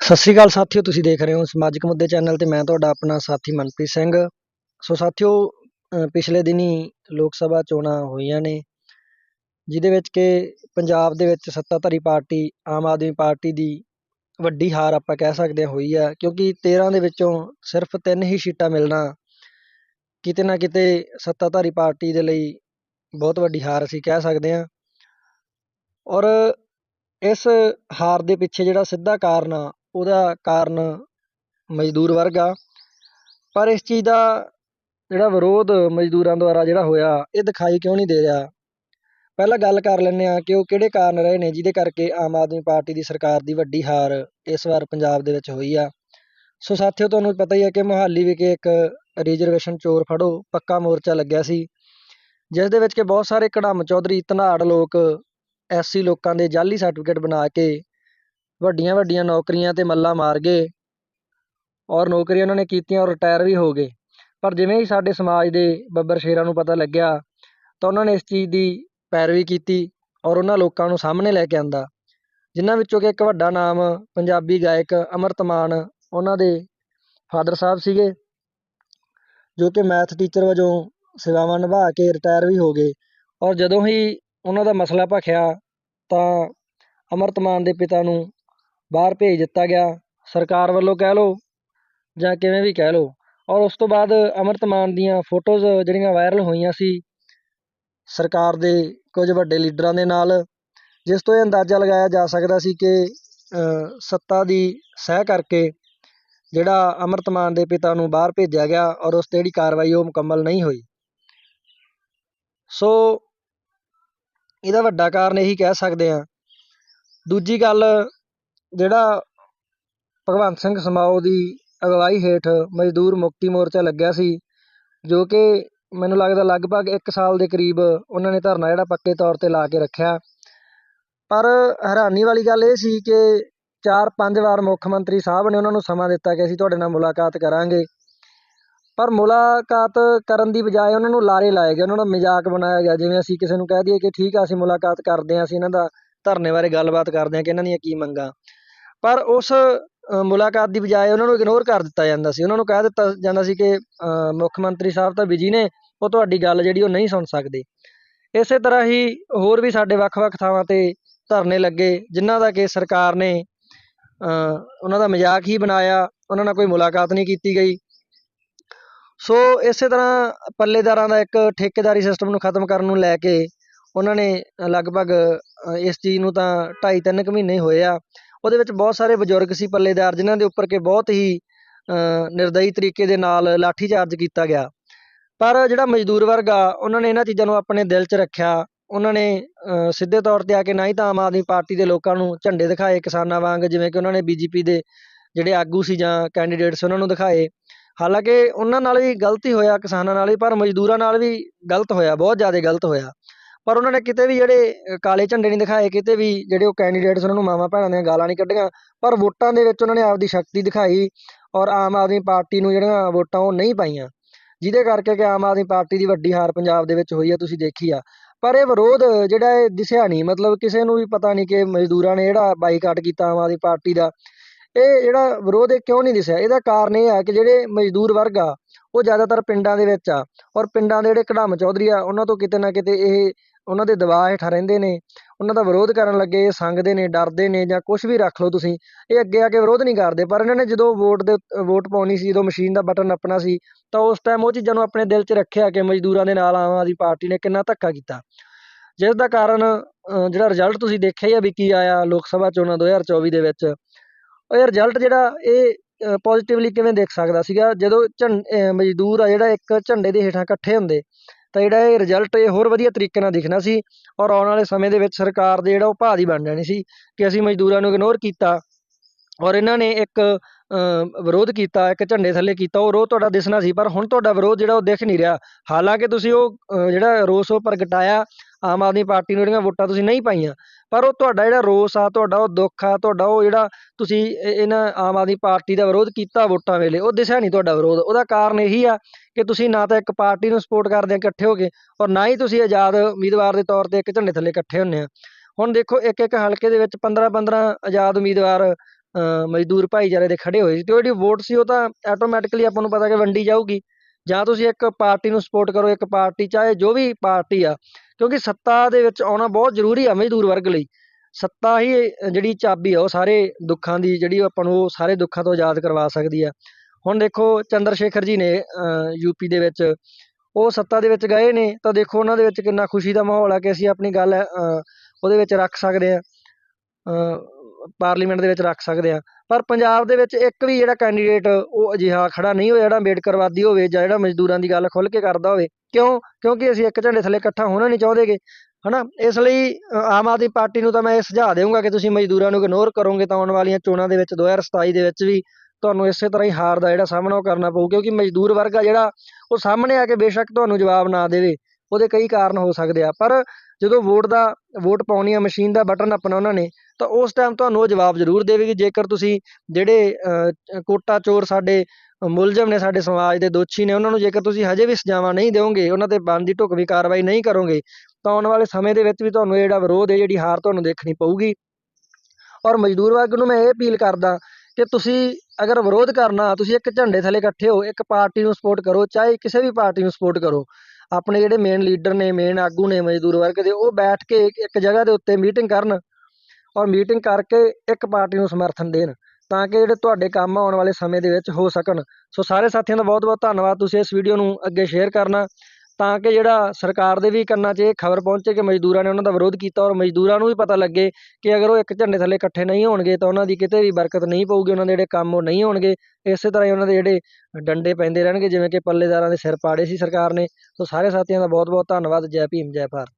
ਸਤਿ ਸ਼੍ਰੀ ਅਕਾਲ ਸਾਥੀਓ ਤੁਸੀਂ ਦੇਖ ਰਹੇ ਹੋ ਸਮਾਜਿਕ ਮੁੱਦੇ ਚੈਨਲ ਤੇ ਮੈਂ ਤੁਹਾਡਾ ਆਪਣਾ ਸਾਥੀ ਮਨਪ੍ਰੀਤ ਸਿੰਘ। ਸੋ ਸਾਥੀਓ ਅ, ਪਿਛਲੇ ਦਿਨੀ ਲੋਕ ਸਭਾ ਚੋਣਾਂ ਹੋਈਆਂ ਨੇ ਜਿਹਦੇ ਵਿੱਚ ਕਿ ਪੰਜਾਬ ਦੇ ਵਿੱਚ ਸੱਤਾਧਾਰੀ ਪਾਰਟੀ ਆਮ ਆਦਮੀ ਪਾਰਟੀ ਦੀ ਵੱਡੀ ਹਾਰ ਆਪਾਂ ਕਹਿ ਸਕਦੇ ਹਾਂ ਹੋਈ ਆ ਕਿਉਂਕਿ 13 ਦੇ ਵਿੱਚੋਂ ਸਿਰਫ ਤਿੰਨ ਹੀ ਸੀਟਾਂ ਮਿਲਣਾ ਕਿਤੇ ਨਾ ਕਿਤੇ ਸੱਤਾਧਾਰੀ ਪਾਰਟੀ ਦੇ ਲਈ ਬਹੁਤ ਵੱਡੀ ਹਾਰ ਅਸੀਂ ਕਹਿ ਸਕਦੇ ਹਾਂ। ਔਰ ਇਸ ਹਾਰ ਦੇ ਪਿੱਛੇ ਜਿਹੜਾ ਸਿੱਧਾ ਕਾਰਨ ਆ, ਉਹਦਾ ਕਾਰਨ ਮਜ਼ਦੂਰ ਵਰਗ ਆ। ਪਰ ਇਸ ਚੀਜ਼ ਦਾ ਜਿਹੜਾ ਵਿਰੋਧ ਮਜ਼ਦੂਰਾਂ ਦੁਆਰਾ ਜਿਹੜਾ ਹੋਇਆ, ਇਹ ਦਿਖਾਈ ਕਿਉਂ ਨਹੀਂ ਦੇ ਰਿਹਾ? ਪਹਿਲਾਂ ਗੱਲ ਕਰ ਲੈਂਦੇ ਆ ਕਿ ਉਹ ਕਿਹੜੇ ਕਾਰਨ ਰਹੇ ਨੇ, ਜਿਹਦੇ ਕਰਕੇ ਆਮ ਆਦਮੀ ਪਾਰਟੀ ਦੀ ਸਰਕਾਰ ਦੀ ਵੱਡੀ ਹਾਰ ਇਸ ਵਾਰ ਪੰਜਾਬ ਦੇ ਵਿੱਚ ਹੋਈ ਆ। ਸੋ ਸਾਥੀਓ, ਤੁਹਾਨੂੰ ਪਤਾ ਹੀ ਹੈ ਕਿ ਮੁਹਾਲੀ ਵਿਖੇ ਇੱਕ ਰਿਜ਼ਰਵੇਸ਼ਨ ਚੋਰ ਫੜੋ, ਪੱਕਾ ਮੋਰਚਾ ਲੱਗਿਆ ਸੀ, ਜਿਸ ਦੇ ਵਿੱਚ ਕਿ ਬਹੁਤ ਸਾਰੇ ਕੜਮ ਚੌਧਰੀ, ਧਨਾੜ ਲੋਕ ਐਸਸੀ ਲੋਕਾਂ ਦੇ ਜਾਲੀ ਸਰਟੀਫਿਕੇਟ ਬਣਾ ਕੇ ਵੱਡੀਆਂ ਵੱਡੀਆਂ ਨੌਕਰੀਆਂ ਤੇ ਮੱਲਾ ਮਾਰ ਗਏ ਔਰ ਨੌਕਰੀਆਂ ਉਹਨਾਂ ਨੇ ਕੀਤੀਆਂ ਔਰ ਰਿਟਾਇਰ ਵੀ ਹੋ ਗਏ। ਪਰ ਜਿਵੇਂ ਹੀ ਸਾਡੇ ਸਮਾਜ ਦੇ ਬੱਬਰ ਸ਼ੇਰਾਂ ਨੂੰ ਪਤਾ ਲੱਗਿਆ, ਤਾਂ ਉਹਨਾਂ ਨੇ ਇਸ ਚੀਜ਼ ਦੀ ਪੈਰਵੀ ਕੀਤੀ ਔਰ ਉਹਨਾਂ ਲੋਕਾਂ ਨੂੰ ਸਾਹਮਣੇ ਲੈ ਕੇ ਆਂਦਾ, ਜਿਨ੍ਹਾਂ ਵਿੱਚੋਂ ਕਿ ਇੱਕ ਵੱਡਾ ਨਾਮ, ਪੰਜਾਬੀ ਗਾਇਕ ਅਮਰਤ ਮਾਨ ਉਹਨਾਂ ਦੇ ਫਾਦਰ ਸਾਹਿਬ ਸੀਗੇ, ਜੋ ਕਿ ਮੈਥ ਟੀਚਰ ਵਜੋਂ ਸੇਵਾਵਾਂ ਨਿਭਾ ਕੇ ਰਿਟਾਇਰ ਵੀ ਹੋ ਗਏ। ਔਰ ਜਦੋਂ ਹੀ ਉਹਨਾਂ ਦਾ ਮਸਲਾ ਭਖਿਆ, ਤਾਂ ਅਮਰਤ ਮਾਨ ਦੇ ਪਿਤਾ ਨੂੰ ਬਾਹਰ ਭੇਜ ਦਿੱਤਾ ਗਿਆ। ਸਰਕਾਰ ਵੱਲੋਂ ਕਹਿ ਲਓ ਜਾਂ ਕਿਵੇਂ ਵੀ ਕਹਿ ਲਓ। ਔਰ ਉਸ ਤੋਂ ਬਾਅਦ ਅਮਰਤ ਮਾਨ ਦੀਆਂ ਫੋਟੋਜ਼ ਜਿਹੜੀਆਂ ਵਾਇਰਲ ਹੋਈਆਂ ਸੀ, ਸਰਕਾਰ ਦੇ ਕੁਝ ਵੱਡੇ ਲੀਡਰਾਂ ਦੇ ਨਾਲ, ਜਿਸ ਤੋਂ ਇਹ ਅੰਦਾਜ਼ਾ ਲਗਾਇਆ ਜਾ ਸਕਦਾ ਸੀ ਕਿ ਸੱਤਾ ਦੀ ਸਹਿ ਕਰਕੇ ਜਿਹੜਾ ਅੰਮ੍ਰਿਤ ਮਾਨ ਦੇ ਪਿਤਾ ਨੂੰ ਬਾਹਰ ਭੇਜਿਆ ਗਿਆ ਔਰ ਉਸ ਤੇ ਜਿਹੜੀ ਕਾਰਵਾਈ ਉਹ ਮੁਕੰਮਲ ਨਹੀਂ ਹੋਈ। ਸੋ ਇਹਦਾ ਵੱਡਾ ਕਾਰਨ ਇਹੀ ਕਹਿ ਸਕਦੇ ਹਾਂ। ਦੂਜੀ ਗੱਲ, ਜਿਹੜਾ ਭਗਵੰਤ ਸਿੰਘ ਸਮਾਓ ਦੀ ਅਗਵਾਈ ਹੇਠ ਮਜ਼ਦੂਰ ਮੁਕਤੀ ਮੋਰਚਾ ਲੱਗਿਆ ਸੀ, ਜੋ ਕਿ ਮੈਨੂੰ ਲੱਗਦਾ ਲਗਭਗ 1 ਸਾਲ ਦੇ ਕਰੀਬ ਉਹਨਾਂ ਨੇ ਧਰਨਾ ਜਿਹੜਾ ਪੱਕੇ ਤੌਰ ਤੇ ਲਾ ਕੇ ਰੱਖਿਆ। ਪਰ ਹੈਰਾਨੀ ਵਾਲੀ ਗੱਲ ਇਹ ਸੀ ਕਿ ਚਾਰ ਪੰਜ ਵਾਰ ਮੁੱਖ ਮੰਤਰੀ ਸਾਹਿਬ ਨੇ ਉਹਨਾਂ ਨੂੰ ਸਮਾਂ ਦਿੱਤਾ ਕਿ ਅਸੀਂ ਤੁਹਾਡੇ ਨਾਲ ਮੁਲਾਕਾਤ ਕਰਾਂਗੇ। ਪਰ ਮੁਲਾਕਾਤ ਕਰਨ ਦੀ ਬਜਾਏ ਉਹਨਾਂ ਨੂੰ ਲਾਰੇ ਲਾਏ ਗਏ, ਉਹਨਾਂ ਦਾ ਮਜ਼ਾਕ ਬਣਾਇਆ ਗਿਆ। ਜਿਵੇਂ ਅਸੀਂ ਕਿਸੇ ਨੂੰ ਕਹਿ ਦਈਏ ਕਿ ਠੀਕ ਆ, ਅਸੀਂ ਮੁਲਾਕਾਤ ਕਰਦੇ ਹਾਂ, ਅਸੀਂ ਇਹਨਾਂ ਦਾ ਧਰਨੇ ਬਾਰੇ ਗੱਲਬਾਤ ਕਰਦੇ ਹਾਂ ਕਿ ਇਹਨਾਂ ਦੀਆਂ ਕੀ ਮੰਗਾਂ। ਪਰ ਉਸ ਮੁਲਾਕਾਤ ਦੀ ਬਜਾਏ ਉਹਨਾਂ ਨੂੰ ਇਗਨੋਰ ਕਰ ਦਿੱਤਾ ਜਾਂਦਾ ਸੀ। ਉਹਨਾਂ ਨੂੰ ਕਹਿ ਦਿੱਤਾ ਜਾਂਦਾ ਸੀ ਕਿ ਮੁੱਖ ਮੰਤਰੀ ਸਾਹਿਬ ਤਾਂ ਬਿਜ਼ੀ ਨੇ, ਉਹ ਤੁਹਾਡੀ ਗੱਲ ਜਿਹੜੀ ਉਹ ਨਹੀਂ ਸੁਣ ਸਕਦੇ। ਇਸੇ ਤਰ੍ਹਾਂ ਹੀ ਹੋਰ ਵੀ ਸਾਡੇ ਵੱਖ-ਵੱਖ ਥਾਵਾਂ ਤੇ ਧਰਨੇ ਲੱਗੇ, ਜਿਨ੍ਹਾਂ ਦਾ ਕਿ ਸਰਕਾਰ ਨੇ ਉਹਨਾਂ ਦਾ ਮਜ਼ਾਕ ਹੀ ਬਣਾਇਆ, ਉਹਨਾਂ ਨਾਲ ਕੋਈ ਮੁਲਾਕਾਤ ਨਹੀਂ ਕੀਤੀ ਗਈ। ਸੋ ਇਸੇ ਤਰ੍ਹਾਂ ਪੱਲੇਦਾਰਾਂ ਦਾ ਇੱਕ ਠੇਕੇਦਾਰੀ ਸਿਸਟਮ ਨੂੰ ਖਤਮ ਕਰਨ ਨੂੰ ਲੈ ਕੇ ਉਹਨਾਂ ਨੇ ਲਗਭਗ ਇਸ ਚੀਜ਼ ਨੂੰ ਤਾਂ ਢਾਈ ਤਿੰਨ ਕੁ ਮਹੀਨੇ ਹੋਏ ਆ। ਉਹਦੇ ਵਿੱਚ ਬਹੁਤ ਸਾਰੇ ਬਜ਼ੁਰਗ ਸੀ ਪੱਲੇਦਾਰ, ਜਿਨ੍ਹਾਂ ਦੇ ਉੱਪਰ ਕਿ ਬਹੁਤ ਹੀ ਨਿਰਦਈ ਤਰੀਕੇ ਦੇ ਨਾਲ ਲਾਠੀਚਾਰਜ ਕੀਤਾ ਗਿਆ। ਪਰ ਜਿਹੜਾ ਮਜ਼ਦੂਰ ਵਰਗ ਆ, ਉਹਨਾਂ ਨੇ ਇਹਨਾਂ ਚੀਜ਼ਾਂ ਨੂੰ ਆਪਣੇ ਦਿਲ 'ਚ ਰੱਖਿਆ। ਉਹਨਾਂ ਨੇ ਅ, ਸਿੱਧੇ ਤੌਰ ਤੇ ਆ ਕੇ ਨਾ ਹੀ ਤਾਂ ਆਮ ਆਦਮੀ ਪਾਰਟੀ ਦੇ ਲੋਕਾਂ ਨੂੰ ਝੰਡੇ ਦਿਖਾਏ ਕਿਸਾਨਾਂ ਵਾਂਗ ਜਿਵੇਂ ਕਿ ਉਹਨਾਂ ਨੇ ਬੀ ਜੇ ਪੀ ਦੇ ਜਿਹੜੇ ਆਗੂ ਸੀ ਜਾਂ ਕੈਂਡੀਡੇਟ ਸੀ ਉਹਨਾਂ ਨੂੰ ਦਿਖਾਏ। ਹਾਲਾਂਕਿ ਉਹਨਾਂ ਨਾਲ ਵੀ ਗ਼ਲਤ ਹੀ ਹੋਇਆ ਕਿਸਾਨਾਂ ਨਾਲ ਵੀ ਪਰ ਮਜ਼ਦੂਰਾਂ ਨਾਲ ਵੀ ਗਲਤ ਹੋਇਆ ਬਹੁਤ ਜ਼ਿਆਦਾ ਗਲਤ ਹੋਇਆ। ਪਰ ਉਹਨਾਂ ਨੇ ਕਿਤੇ ਵੀ ਜਿਹੜੇ ਕਾਲੇ ਝੰਡੇ ਨਹੀਂ ਦਿਖਾਏ ਕਿਤੇ ਵੀ ਜਿਹੜੇ ਉਹ ਕੈਂਡੀਡੇਟਸ ਉਹਨਾਂ ਨੂੰ ਮਾਵਾਂ ਭੈਣਾਂ ਦੀਆਂ ਗਾਲਾਂ ਨਹੀਂ ਕੱਢੀਆਂ ਪਰ ਵੋਟਾਂ ਦੇ ਵਿੱਚ ਉਹਨਾਂ ਨੇ ਆਪਦੀ ਸ਼ਕਤੀ ਦਿਖਾਈ ਔਰ ਆਮ ਆਦਮੀ ਪਾਰਟੀ ਨੂੰ ਜਿਹੜੀਆਂ ਵੋਟਾਂ ਉਹ ਨਹੀਂ ਪਾਈਆਂ। ਜਿਹਦੇ ਕਰਕੇ ਕਿ ਆਮ ਆਦਮੀ ਪਾਰਟੀ ਦੀ ਵੱਡੀ ਹਾਰ ਪੰਜਾਬ ਦੇ ਵਿੱਚ ਹੋਈ ਹੈ ਤੁਸੀਂ ਦੇਖੀ ਆ। ਪਰ ਇਹ ਵਿਰੋਧ ਜਿਹੜਾ ਇਹ ਦਿਸਿਆ ਨਹੀਂ, ਮਤਲਬ ਕਿਸੇ ਨੂੰ ਵੀ ਪਤਾ ਨਹੀਂ ਕਿ ਮਜ਼ਦੂਰਾਂ ਨੇ ਜਿਹੜਾ ਬਾਈਕਾਟ ਕੀਤਾ ਆਮ ਆਦਮੀ ਪਾਰਟੀ ਦਾ। ਇਹ ਜਿਹੜਾ ਵਿਰੋਧ ਇਹ ਕਿਉਂ ਨਹੀਂ ਦਿਸਿਆ? ਇਹਦਾ ਕਾਰਨ ਇਹ ਆ ਕਿ ਜਿਹੜੇ ਮਜ਼ਦੂਰ ਵਰਗ ਆ, ਉਹ ਜ਼ਿਆਦਾਤਰ ਪਿੰਡਾਂ ਦੇ ਵਿੱਚ ਆ। ਔਰ ਪਿੰਡਾਂ ਦੇ ਜਿਹੜੇ ਕਢਮ ਚੌਧਰੀ ਆ, ਉਹਨਾਂ ਤੋਂ ਕਿਤੇ ਨਾ ਕਿਤੇ ਇਹ, ਉਹਨਾਂ ਦੇ ਦਬਾਅ ਹੇਠ ਰਹਿੰਦੇ ਨੇ। ਉਹਨਾਂ ਦਾ ਵਿਰੋਧ ਕਰਨ ਲੱਗੇ ਸੰਗਦੇ ਨੇ ਡਰਦੇ ਨੇ ਜਾਂ ਕੁਝ ਵੀ ਰੱਖ ਲਓ ਤੁਸੀਂ ਇਹ ਅੱਗੇ ਆ ਕੇ ਵਿਰੋਧ ਨਹੀਂ ਕਰਦੇ। ਪਰ ਇਹਨਾਂ ਨੇ ਜਦੋਂ ਵੋਟ ਦੇ ਵੋਟ ਪਾਉਣੀ ਸੀ ਜਦੋਂ ਮਸ਼ੀਨ ਦਾ ਬਟਨ ਨੱਪਣਾ ਸੀ ਤਾਂ ਉਸ ਟਾਈਮ ਉਹ ਚੀਜ਼ਾਂ ਨੂੰ ਆਪਣੇ ਦਿਲ 'ਚ ਰੱਖਿਆ ਕਿ ਮਜ਼ਦੂਰਾਂ ਦੇ ਨਾਲ ਆਮ ਆਦਮੀ ਪਾਰਟੀ ਨੇ ਕਿੰਨਾ ਧੱਕਾ ਕੀਤਾ। ਜਿਸ ਦਾ ਕਾਰਨ ਅ, ਜਿਹੜਾ ਰਿਜ਼ਲਟ ਤੁਸੀਂ ਦੇਖਿਆ ਹੀ ਆ ਵੀ ਕੀ ਆਇਆ ਲੋਕ ਸਭਾ ਚੋਣਾਂ 2024 ਦੇ ਵਿੱਚ। ਇਹ ਰਿਜ਼ਲਟ ਜਿਹੜਾ ਇਹ ਪੋਜ਼ਿਟਿਵਲੀ ਕਿਵੇਂ ਦੇਖ ਸਕਦਾ ਸੀਗਾ? ਜਦੋਂ ਝੰ ਮਜ਼ਦੂਰ ਆ ਜਿਹੜਾ ਇੱਕ ਝੰਡੇ ਦੇ ਹੇਠਾਂ ਇਕੱਠੇ ਹੁੰਦੇ ਤਾਂ ਜਿਹੜਾ ਇਹ ਰਿਜ਼ਲਟ ਇਹ ਹੋਰ ਵਧੀਆ ਤਰੀਕੇ ਨਾਲ ਦਿਖਣਾ ਸੀ ਔਰ ਆਉਣ ਵਾਲੇ ਸਮੇਂ ਦੇ ਵਿੱਚ ਸਰਕਾਰ ਦੇ ਜਿਹੜਾ ਉਹ ਭਾਅ ਦੀ ਬਣ ਜਾਣੀ ਸੀ ਕਿ ਅਸੀਂ ਮਜ਼ਦੂਰਾਂ ਨੂੰ ਇਗਨੋਰ ਕੀਤਾ ਔਰ ਇਹਨਾਂ ਨੇ ਇੱਕ ਅ, ਵਿਰੋਧ ਕੀਤਾ ਇੱਕ ਝੰਡੇ ਥੱਲੇ ਕੀਤਾ ਉਹ ਵਿਰੋਧ ਤੁਹਾਡਾ ਦਿਸਣਾ ਸੀ ਪਰ ਹੁਣ ਤੁਹਾਡਾ ਵਿਰੋਧ ਜਿਹੜਾ ਉਹ ਦਿਖ ਨਹੀਂ ਰਿਹਾ। ਹਾਲਾਂਕਿ ਤੁਸੀਂ ਉਹ ਜਿਹੜਾ ਰੋਸ ਉਹ ਪ੍ਰਗਟਾਇਆ ਆਮ ਆਦਮੀ ਪਾਰਟੀ ਨੂੰ ਜਿਹੜੀਆਂ ਵੋਟਾਂ ਤੁਸੀਂ ਨਹੀਂ ਪਾਈਆਂ ਪਰ ਉਹ ਤੁਹਾਡਾ ਜਿਹੜਾ ਰੋਸ ਆ ਤੁਹਾਡਾ ਉਹ ਦੁੱਖ ਆ ਤੁਹਾਡਾ ਉਹ ਜਿਹੜਾ ਤੁਸੀਂ ਇਹਨਾਂ ਆਮ ਆਦਮੀ ਪਾਰਟੀ ਦਾ ਵਿਰੋਧ ਕੀਤਾ ਵੋਟਾਂ ਵੇਲੇ ਉਹ ਦਿਸਿਆ ਨਹੀਂ ਤੁਹਾਡਾ ਵਿਰੋਧ। ਉਹਦਾ ਕਾਰਨ ਇਹੀ ਆ ਕਿ ਤੁਸੀਂ ਨਾ ਤਾਂ ਇੱਕ ਪਾਰਟੀ ਨੂੰ ਸਪੋਰਟ ਕਰਦੇ ਆ ਇਕੱਠੇ ਹੋ ਕੇ ਔਰ ਨਾ ਹੀ ਤੁਸੀਂ ਆਜ਼ਾਦ ਉਮੀਦਵਾਰ ਦੇ ਤੌਰ ਤੇ ਇੱਕ ਝੰਡੇ ਥੱਲੇ ਇਕੱਠੇ ਹੁੰਦੇ ਆ। ਹੁਣ ਦੇਖੋ ਇੱਕ ਇੱਕ ਹਲਕੇ ਦੇ ਵਿੱਚ 15 15 ਆਜ਼ਾਦ ਉਮੀਦਵਾਰ ਅ, ਮਜ਼ਦੂਰ ਭਾਈਚਾਰੇ ਦੇ ਖੜੇ ਹੋਏ ਸੀ ਤੇ ਉਹ ਜਿਹੜੀ ਵੋਟ ਸੀ ਉਹ ਤਾਂ ਆਟੋਮੈਟਿਕਲੀ ਆਪਾਂ ਨੂੰ ਪਤਾ ਕਿ ਵੰਡੀ ਜਾਊਗੀ। ਜਾਂ ਤੁਸੀਂ ਇੱਕ ਪਾਰਟੀ ਨੂੰ ਸਪੋਰਟ ਕਰੋ ਇੱਕ ਪਾਰਟੀ ਚਾਹੇ ਜੋ ਵੀ ਪਾਰਟੀ ਆ ਕਿਉਂਕਿ ਸੱਤਾ ਦੇ ਵਿੱਚ ਆਉਣਾ ਬਹੁਤ ਜ਼ਰੂਰੀ ਆ ਮਜ਼ਦੂਰ ਵਰਗ ਲਈ। ਸੱਤਾ ਹੀ ਜਿਹੜੀ ਚਾਬੀ ਆ ਉਹ ਸਾਰੇ ਦੁੱਖਾਂ ਦੀ ਜਿਹੜੀ ਉਹ ਆਪਾਂ ਨੂੰ ਉਹ ਸਾਰੇ ਦੁੱਖਾਂ ਤੋਂ ਆਜ਼ਾਦ ਕਰਵਾ ਸਕਦੀ ਆ। ਹੁਣ ਦੇਖੋ ਚੰਦਰ ਸ਼ੇਖਰ ਜੀ ਨੇ ਯੂਪੀ ਦੇ ਵਿੱਚ ਉਹ ਸੱਤਾ ਦੇ ਵਿੱਚ ਗਏ ਨੇ ਤਾਂ ਦੇਖੋ ਉਹਨਾਂ ਦੇ ਵਿੱਚ ਕਿੰਨਾ ਖੁਸ਼ੀ ਦਾ ਮਾਹੌਲ ਆ ਕਿ ਅਸੀਂ ਆਪਣੀ ਗੱਲ ਅ, ਉਹਦੇ ਵਿੱਚ ਰੱਖ ਸਕਦੇ ਆ। ਪਾਰਲੀਮੈਂਟ ਦੇ ਵਿੱਚ ਰੱਖ ਸਕਦੇ ਆ। ਪਰ ਪੰਜਾਬ ਦੇ ਵਿੱਚ ਇੱਕ ਵੀ ਜਿਹੜਾ ਕੈਂਡੀਡੇਟ ਉਹ ਅਜਿਹਾ ਖੜਾ ਨਹੀਂ ਹੋਇਆ, ਜਿਹੜਾ ਅੰਬੇਡਕਰਵਾਦੀ ਹੋਵੇ ਜਾਂ ਜਿਹੜਾ ਮਜ਼ਦੂਰਾਂ ਦੀ ਗੱਲ ਖੁੱਲ੍ਹ ਕੇ ਕਰਦਾ ਹੋਵੇ। ਕਿਉਂ? ਕਿਉਂਕਿ ਅਸੀਂ ਇੱਕ ਝੰਡੇ ਥੱਲੇ ਇਕੱਠਾ ਹੋਣਾ ਨਹੀਂ ਚਾਹੁੰਦੇਗੇ, ਹਨਾ? ਇਸ ਲਈ ਆਮ ਆਦਮੀ ਪਾਰਟੀ ਨੂੰ ਤਾਂ ਮੈਂ ਇਹ ਸੁਝਾਅ ਦੇਵਾਂਗਾ ਕਿ ਤੁਸੀਂ ਮਜ਼ਦੂਰਾਂ ਨੂੰ ਇਗਨੋਰ ਕਰੋਗੇ ਤਾਂ ਆਉਣ ਵਾਲੀਆਂ ਚੋਣਾਂ ਦੇ ਵਿੱਚ 2027 ਦੇ ਵਿੱਚ ਵੀ ਤੁਹਾਨੂੰ ਇਸੇ ਤਰ੍ਹਾਂ ਹੀ ਹਾਰ ਦਾ ਜਿਹੜਾ ਸਾਹਮਣਾ ਉਹ ਕਰਨਾ ਪਊ, ਕਿਉਂਕਿ ਮਜ਼ਦੂਰ ਵਰਗ ਆ ਜਿਹੜਾ ਉਹ ਸਾਹਮਣੇ ਆ ਕੇ ਬੇਸ਼ੱਕ ਤੁਹਾਨੂੰ ਜਵਾਬ ਨਾ ਦੇਵੇ। ਉਹਦੇ ਕਈ ਕਾਰਨ ਹੋ ਸਕਦੇ ਆ, ਪਰ ਜਦੋਂ ਵੋਟ ਦਾ, ਵੋਟ ਪਾਉਣੀ ਆ ਮਸ਼ੀਨ ਦਾ ਬਟਨ ਆਪਣਾ ਉਹਨਾਂ ਨੇ ਤਾਂ ਉਸ ਟਾਈਮ ਤੁਹਾਨੂੰ ਉਹ ਜਵਾਬ ਜ਼ਰੂਰ ਦੇਵੇਗੀ, ਜੇਕਰ ਤੁਸੀਂ ਜਿਹੜੇ ਕੋਟਾ ਚੋਰ ਸਾਡੇ ਮੁਲਜ਼ਮ ਨੇ, ਸਾਡੇ ਸਮਾਜ ਦੇ ਦੋਸ਼ੀ ਨੇ, ਉਹਨਾਂ ਨੂੰ ਜੇਕਰ ਤੁਸੀਂ ਹਜੇ ਵੀ ਸਜ਼ਾਵਾਂ ਨਹੀਂ ਦਿਓਗੇ, ਉਹਨਾਂ ਤੇ ਬਣਦੀ ਢੁਕਵੀਂ ਕਾਰਵਾਈ ਨਹੀਂ ਕਰੋਗੇ, ਤਾਂ ਆਉਣ ਵਾਲੇ ਸਮੇਂ ਦੇ ਵਿੱਚ ਵੀ ਤੁਹਾਨੂੰ ਜਿਹੜਾ ਵਿਰੋਧ ਹੈ, ਜਿਹੜੀ ਹਾਰ ਤੁਹਾਨੂੰ ਦੇਖਣੀ ਪਊਗੀ। ਔਰ ਮਜ਼ਦੂਰ ਵਰਗ ਨੂੰ ਮੈਂ ਇਹ ਅਪੀਲ ਕਰਦਾ ਕਿ ਤੁਸੀਂ ਅਗਰ ਵਿਰੋਧ ਕਰਨਾ, ਤੁਸੀਂ ਇੱਕ ਝੰਡੇ ਥੱਲੇ ਇਕੱਠੇ ਹੋ, ਇੱਕ ਪਾਰਟੀ ਨੂੰ ਸਪੋਰਟ ਕਰੋ, ਚਾਹੇ ਕਿਸੇ ਵੀ ਪਾਰਟੀ ਨੂੰ ਸਪੋਰਟ ਕਰੋ, ਆਪਣੇ ਜਿਹੜੇ ਮੇਨ ਲੀਡਰ ਨੇ ਮੇਨ ਆਗੂ ਨੇ, ਮਜ਼ਦੂਰ ਵਰਗ ਦੇ, ਉਹ ਬੈਠ ਕੇ ਇੱਕ ਜਗ੍ਹਾ ਦੇ ਉੱਤੇ ਮੀਟਿੰਗ ਕਰਨ ਔਰ ਮੀਟਿੰਗ ਕਰਕੇ ਇੱਕ ਪਾਰਟੀ ਨੂੰ ਸਮਰਥਨ ਦੇਣ ਤਾਂ ਕਿ ਜਿਹੜੇ ਤੁਹਾਡੇ ਕੰਮ ਆਉਣ ਵਾਲੇ ਸਮੇਂ ਦੇ ਵਿੱਚ ਹੋ ਸਕਣ। ਸੋ ਸਾਰੇ ਸਾਥੀਆਂ ਦਾ ਬਹੁਤ ਬਹੁਤ ਧੰਨਵਾਦ। ਤੁਸੀਂ ਇਸ ਵੀਡੀਓ ਨੂੰ ਅੱਗੇ ਸ਼ੇਅਰ ਕਰਨਾ ਤਾਂ ਕਿ ਜਿਹੜਾ ਸਰਕਾਰ ਦੇ ਵੀ ਕੰਨਾਂ 'ਚ ਇਹ ਖਬਰ ਪਹੁੰਚੇ ਕਿ ਮਜ਼ਦੂਰਾਂ ਨੇ ਉਹਨਾਂ ਦਾ ਵਿਰੋਧ ਕੀਤਾ ਔਰ ਮਜ਼ਦੂਰਾਂ ਨੂੰ ਵੀ ਪਤਾ ਲੱਗੇ ਕਿ ਅਗਰ ਉਹ ਇੱਕ ਝੰਡੇ ਥੱਲੇ ਇਕੱਠੇ ਨਹੀਂ ਹੋਣਗੇ ਤਾਂ ਉਹਨਾਂ ਦੀ ਕਿਤੇ ਵੀ ਬਰਕਤ ਨਹੀਂ ਪਊਗੀ, ਉਹਨਾਂ ਦੇ ਜਿਹੜੇ ਕੰਮ ਉਹ ਨਹੀਂ ਹੋਣਗੇ। ਇਸੇ ਤਰ੍ਹਾਂ ਹੀ ਉਹਨਾਂ ਦੇ ਜਿਹੜੇ ਡੰਡੇ ਪੈਂਦੇ ਰਹਿਣਗੇ, ਜਿਵੇਂ ਕਿ ਪੱਲੇਦਾਰਾਂ ਦੇ ਸਿਰ ਪਾੜੇ ਸੀ ਸਰਕਾਰ ਨੇ। ਸੋ ਸਾਰੇ ਸਾਥੀਆਂ ਦਾ ਬਹੁਤ ਬਹੁਤ ਧੰਨਵਾਦ। ਜੈ ਭੀਮ, ਜੈ ਭਾਰਤ।